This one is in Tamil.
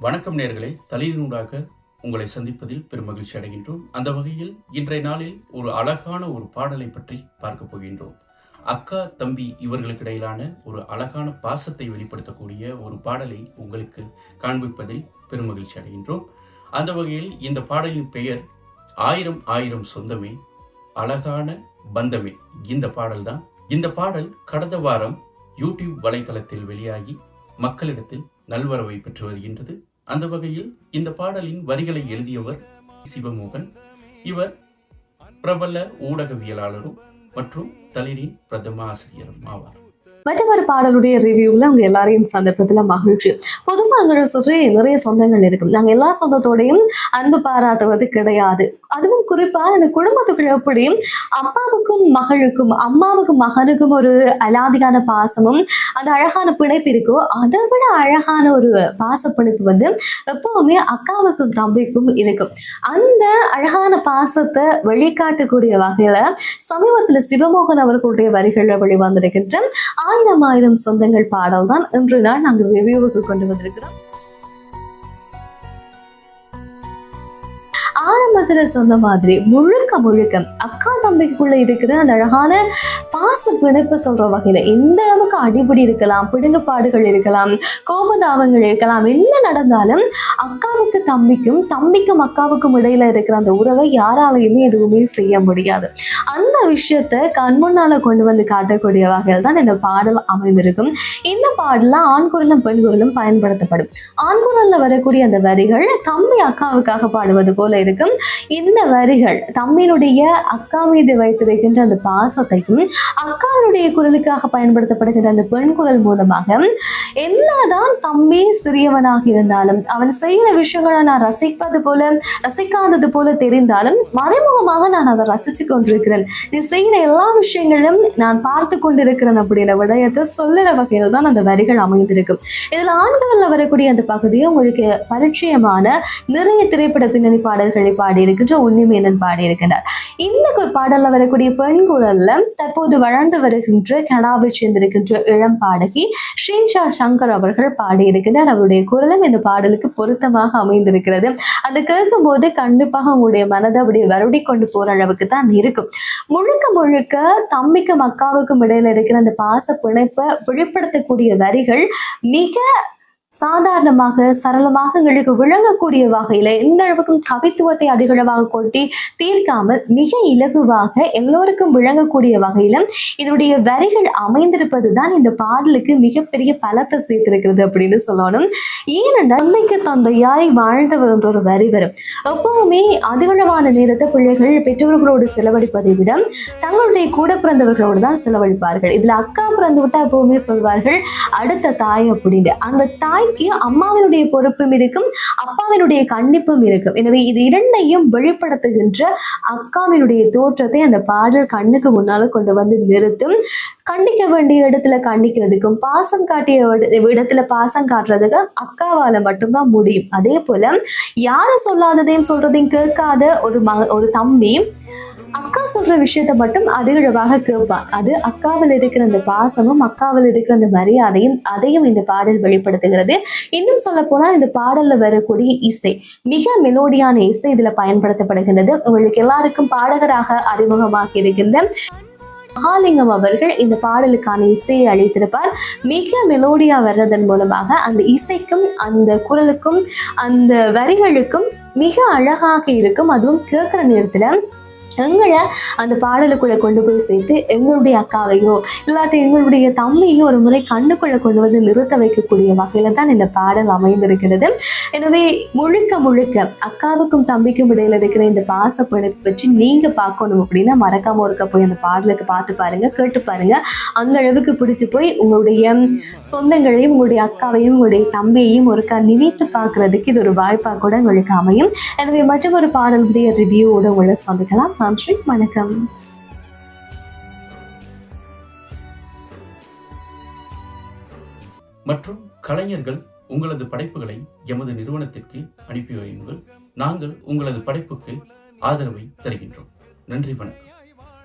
வணக்கம் நேர்களை. தலையினூடாக உங்களை சந்திப்பதில் பெருமகிழ்ச்சி அடைகின்றோம். அந்த வகையில் இன்றைய நாளில் ஒரு அழகான ஒரு பாடலை பற்றி பார்க்க போகின்றோம். அக்கா தம்பி இவர்களுக்கு இடையிலான ஒரு அழகான பாசத்தை வெளிப்படுத்தக்கூடிய ஒரு பாடலை உங்களுக்கு காண்பிப்பதில் பெருமகிழ்ச்சி அடைகின்றோம். அந்த வகையில் இந்த பாடலின் பெயர் ஆயிரம் ஆயிரம் சொந்தமே அழகான பந்தமே. இந்த பாடல்தான் இந்த பாடல் கடந்த வாரம் யூடியூப் வலைதளத்தில் வெளியாகி மக்களிடத்தில் நல்வரவை பெற்று வருகின்றது. அந்த வகையில் இந்த பாடலின் வரிகளை எழுதியவர் சிவமோகன். இவர் பிரபல ஊடகவியலாளரும் மற்றும் தளிரின் பிரதம ஆசிரியரும் ஆவார். மற்றொரு பாடலுடைய ரிவ்யூவில் அவங்க எல்லாரையும் சந்திப்பதுல மகிழ்ச்சி. பொதுவாக எங்களை சுற்றி நிறைய சொந்தங்கள் இருக்கும் நாங்கள் எல்லா சொந்தத்தோடையும் அன்பு பாராட்டுவது கிடையாது. அதுவும் குறிப்பாக இந்த குடும்பத்துக்குள்ள எப்படி அப்பாவுக்கும் மகளுக்கும் அம்மாவுக்கும் மகனுக்கும் ஒரு அலாதியான பாசமும் அந்த அழகான பிணைப்பு இருக்கோ அதை விட அழகான ஒரு பாச பிணைப்பு வந்து எப்பவுமே அக்காவுக்கும் தம்பிக்கும் இருக்கும் அந்த அழகான பாசத்தை வெளிக்காட்டக்கூடிய வகையில சமீபத்தில் சிவமோகன் அவர்களுடைய வரிகளில் வெளிவந்திருக்கின்ற ஆயிரம் ஆயிரம் சொந்தங்கள் பாடல் தான் இன்று நாள் நாங்கள் ரிவ்யூவுக்கு கொண்டு வந்திருக்கிறோம். ஆரம்பத்துல சொன்ன மாதிரி முழுக்க முழுக்க அக்கா தம்பிக்குள்ள இருக்கிற அந்த அழகான பாச பிணைப்பு சொல்ற வகையில எந்த அளவுக்கு அடிபடி இருக்கலாம் பிடுங்குப்பாடுகள் இருக்கலாம் கோபதாபங்கள் இருக்கலாம் என்ன நடந்தாலும் அக்காவுக்கு தம்பிக்கும் தம்பிக்கும் அக்காவுக்கும் இடையில இருக்கிற அந்த உறவை யாராலையுமே எதுவுமே செய்ய முடியாது. அந்த விஷயத்த கண்முன்னால கொண்டு வந்து காட்டக்கூடிய வகையில் தான் இந்த பாடல் அமைந்திருக்கும். இந்த பாடல ஆண் குரலும் பெண் குரலும் பயன்படுத்தப்படும். ஆண் குரல்ல வரக்கூடிய அந்த வரிகள் தம்பி அக்காவுக்காக பாடுவது போல இருக்கும் இந்த வரிகள் தம்மினுடைய அக்கா மீது வைத்திருக்கின்ற அந்த பாசத்தையும் அக்காவினுடைய குரலுக்காக பயன்படுத்தப்படுகின்ற அந்த பெண் குரல் மூலமாக என்னதான் தம்மே சிறியவனாக இருந்தாலும் அவன் செய்கிற விஷயங்களை நான் ரசிப்பது போல ரசிக்காதது போல தெரிந்தாலும் மறைமுகமாக நான் அதை ரசிச்சு கொண்டிருக்கிறேன். நீ செய்யற எல்லா விஷயங்களும் நான் பார்த்து கொண்டிருக்கிறேன் அப்படிங்கிற விடயத்தை சொல்லுற வகையில் தான் அந்த வரிகள் அமைந்திருக்கும். இதுல ஆண்கள்ல வரக்கூடிய அந்த பகுதியை உங்களுக்கு பரிச்சயமான நிறைய திரைப்பட பின்னணி பாடல்கள் பாடியிருக்கின்ற உன்னிமேனன் பாடியிருக்கின்றார். இந்த ஒரு பாடல்ல வரக்கூடிய பெண் குரல்ல தற்போது வளர்ந்து வருகின்ற கனாவை சேர்ந்திருக்கின்ற இளம் பாடகி ஸ்ரீஷா சங்கர் அவர்கள் பாடியிருக்கின்றார். அவருடைய குரலும் இந்த பாடலுக்கு பொருத்தமாக அமைந்திருக்கிறது. அதை கேட்கும் போது கண்டிப்பாக உங்களுடைய மனதை அப்படியே வருடி கொண்டு போற அளவுக்கு தான் இருக்கும். முழுக்க முழுக்க தம்பிக்கும் அக்காவுக்கும் இடையில இருக்கிற அந்த பாச பிணைப்பை வெளிப்படுத்தக்கூடிய வரிகள் மிக சாதாரணமாக சரளமாக எங்களுக்கு விளங்கக்கூடிய வகையில எந்த அளவுக்கும் கவித்துவத்தை அதிகளவாக கொட்டி தீர்க்காமல் மிக இலகுவாக எல்லோருக்கும் விளங்கக்கூடிய வகையில இதனுடைய வரிகள் அமைந்திருப்பது தான் இந்த பாடலுக்கு மிகப்பெரிய பலத்தை சேர்த்திருக்கிறது அப்படின்னு சொல்லணும். ஏனென்றால் தந்தைக்கு தந்தையாய் வாழ்ந்தவர் ஒரு வரி வரும். எப்பவுமே அதிகளவான நேரத்தை பிள்ளைகள் பெற்றோர்களோடு செலவழிப்பதை விட தங்களுடைய கூட பிறந்தவர்களோடு தான் செலவழிப்பார்கள். இதுல அக்கா பிறந்து விட்டா எப்பவுமே சொல்வார்கள் அடுத்த தாய் அப்படின்னு அந்த தாய் தாய்க்கு அம்மாவினுடைய பொறுப்பும் இருக்கும் அப்பாவினுடைய கண்டிப்பும் இருக்கும். எனவே இது இரண்டையும் வெளிப்படுத்துகின்ற அக்காவினுடைய தோற்றத்தை அந்த பாடல் கண்ணுக்கு முன்னால கொண்டு வந்து நிறுத்தும். கண்டிக்க வேண்டிய இடத்துல கண்டிக்கிறதுக்கும் பாசம் காட்டிய இடத்துல பாசம் காட்டுறதுக்கு அக்காவால மட்டும்தான் முடியும். அதே போல யாரும் சொல்லாததையும் சொல்றதையும் கேட்காத ஒரு மக ஒரு தம்பி அக்கா சொல்ற விஷயத்த மட்டும் அதிகளவாக கேட்பா. அது அக்காவில் இருக்கிற அந்த பாசமும் அக்காவில் இருக்கிற அந்த மரியாதையும் அதையும் இந்த பாடல் வெளிப்படுத்துகிறது. இன்னும் சொல்ல போனால் இந்த பாடல்ல வரக்கூடிய இசை மிக மெலோடியான இசை இதுல பயன்படுத்தப்படுகின்றது. உங்களுக்கு எல்லாருக்கும் பாடகராக அறிமுகமாக இருக்கின்ற மகாலிங்கம் அவர்கள் இந்த பாடலுக்கான இசையை அளித்திருப்பார். மிக மெலோடியா வர்றதன் மூலமாக அந்த இசைக்கும் அந்த குரலுக்கும் அந்த வரிகளுக்கும் மிக அழகாக இருக்கும். அதுவும் கேட்குற நேரத்துல எங்களை அந்த பாடலுக்குள்ள கொண்டு போய் சேர்த்து எங்களுடைய அக்காவையோ இல்லாட்டி எங்களுடைய தம்மையோ ஒரு முறை கண்ணுக்குள்ள கொண்டு வந்து நிறுத்த வைக்கக்கூடிய வகையில தான் இந்த பாடல் அமைந்திருக்கிறது. எனவே முழுக்க முழுக்க அக்காவுக்கும் தம்பிக்கும் இடையில இருக்கிற இந்த பாச பிணைப்பு பற்றி நீங்க பார்க்கணும் அப்படின்னா மறக்காமல் இருக்க போய் அந்த பாடலுக்கு பார்த்து பாருங்க கேட்டு பாருங்க. அந்த அளவுக்கு பிடிச்சி போய் உங்களுடைய சொந்தங்களையும் உங்களுடைய அக்காவையும் உங்களுடைய தம்பியையும் ஒருக்கா நினைத்து பார்க்கறதுக்கு இது ஒரு வாய்ப்பா கூட உங்களுக்கு அமையும். எனவே மற்றொரு பாடலுடைய ரிவ்யூவோடு உங்களை சந்திக்கலாம். நன்றி வணக்கம். மற்றும் கலைஞர்கள் உங்களது படைப்புகளை எமது நிறுவனத்திற்கு அனுப்பி வையுங்கள். நாங்கள் உங்களது படைப்புக்கு ஆதரவை தருகின்றோம். நன்றி வணக்கம்.